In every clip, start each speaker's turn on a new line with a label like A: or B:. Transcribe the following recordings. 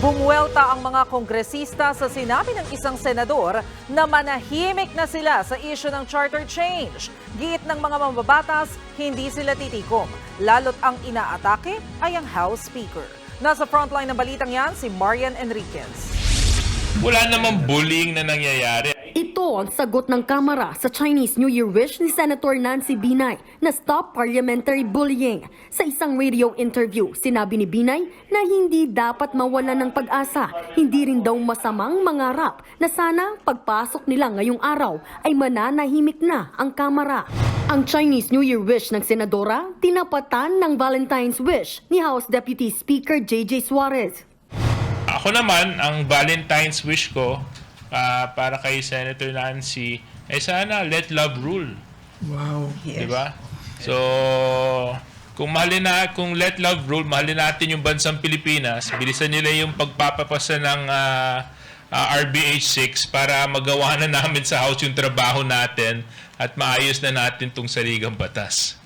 A: Bumuelta ang mga kongresista sa sinabi ng isang senador na manahimik na sila sa issue ng charter change. Giit ng mga mambabatas, hindi sila titikom. Lalo't ang inaatake ay ang House Speaker. Nasa frontline ng balitang yan si Marian Enriquez.
B: Wala namang bullying na nangyayari.
C: Ito ang sagot ng Kamara sa Chinese New Year wish ni Senator Nancy Binay na stop parliamentary bullying. Sa isang radio interview, sinabi ni Binay na hindi dapat mawala ng pag-asa. Hindi rin daw masamang mangarap na sana pagpasok nila ngayong araw ay mananahimik na ang Kamara. Ang Chinese New Year wish ng Senadora, tinapatan ng Valentine's wish ni House Deputy Speaker J.J. Suarez.
B: Ako naman, ang Valentine's wish ko ah, para kay Senator Nancy ay sana let love rule.
D: Wow.
B: Di ba? So, kung mahalin na, kung let love rule, mahalin natin yung bansang Pilipinas, bilisan nila yung pagpapapasa ng ah, ah, RBH 6 para magawa na namin sa House yung trabaho natin at maayos na natin tong saligang batas.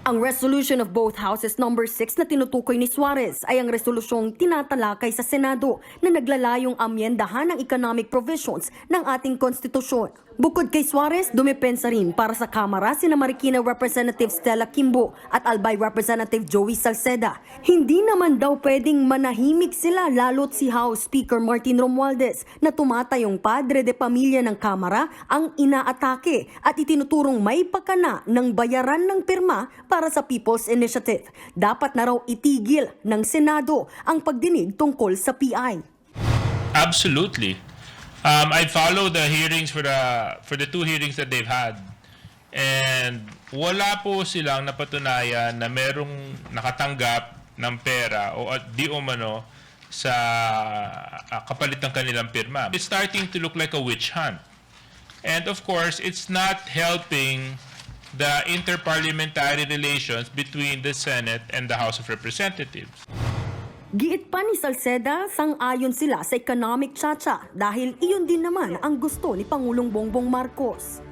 C: Ang resolution of both houses number 6 na tinutukoy ni Suarez ay ang resolusyong tinatalakay sa Senado na naglalayong amyendahan ng economic provisions ng ating konstitusyon. Bukod kay Suarez, dumepensa rin para sa Kamara sina Marikina Representative Stella Kimbo at Albay Representative Joey Salceda. Hindi naman daw pwedeng manahimik sila lalo't si House Speaker Martin Romualdez na tumatayong padre de pamilya ng Kamara ang inaatake at itinuturong may pakana ng bayaran ng pirma para sa People's Initiative. Dapat na raw itigil ng Senado ang pagdinig tungkol sa PI.
B: Absolutely. Um, I follow the hearings for the for the two hearings that they've had. And wala po silang napatunayan na merong nakatanggap ng pera o at di umano sa ah, kapalit ng kanilang pirma. It's starting to look like a witch hunt. And of course, it's not helping the interparliamentary relations between the Senate and the House of Representatives.
C: Giit pa ni Salceda, sang-ayon sila sa economic chacha dahil iyon din naman ang gusto ni Pangulong Bongbong Marcos.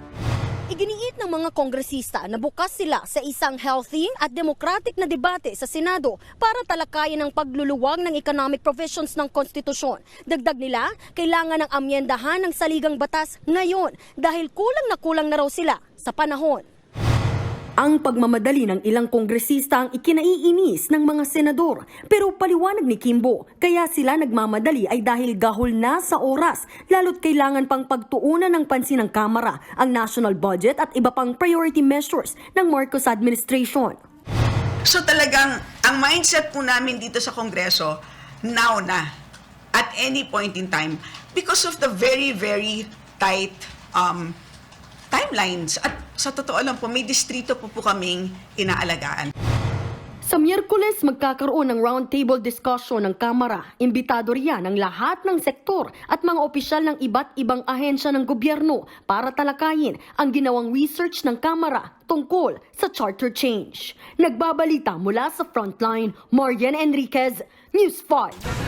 C: Iginiit ng mga kongresista na bukas sila sa isang healthy at democratic na debate sa Senado para talakayin ang pagluluwag ng economic provisions ng konstitusyon. Dagdag nila, kailangan ng amyendahan ng saligang batas ngayon dahil kulang na kulang na raw sila sa panahon. Ang pagmamadali ng ilang kongresista ang ikinaiinis ng mga senador. Pero paliwanag ni Kimbo, kaya sila nagmamadali ay dahil gahol na sa oras, lalo't kailangan pang pagtuunan ng pansin ng Kamara ang national budget at iba pang priority measures ng Marcos administration.
D: So talagang, ang mindset po namin dito sa Kongreso, now na, at any point in time, because of the very, very tight um, timelines. At sa totoo lang po, may distrito po po kaming inaalagaan.
C: Sa Miyerkules, magkakaroon ng roundtable discussion ng Kamara. Imbitado riyan ang lahat ng sektor at mga opisyal ng iba't ibang ahensya ng gobyerno para talakayin ang ginawang research ng Kamara tungkol sa charter change. Nagbabalita mula sa Frontline, Marian Enriquez, News 5.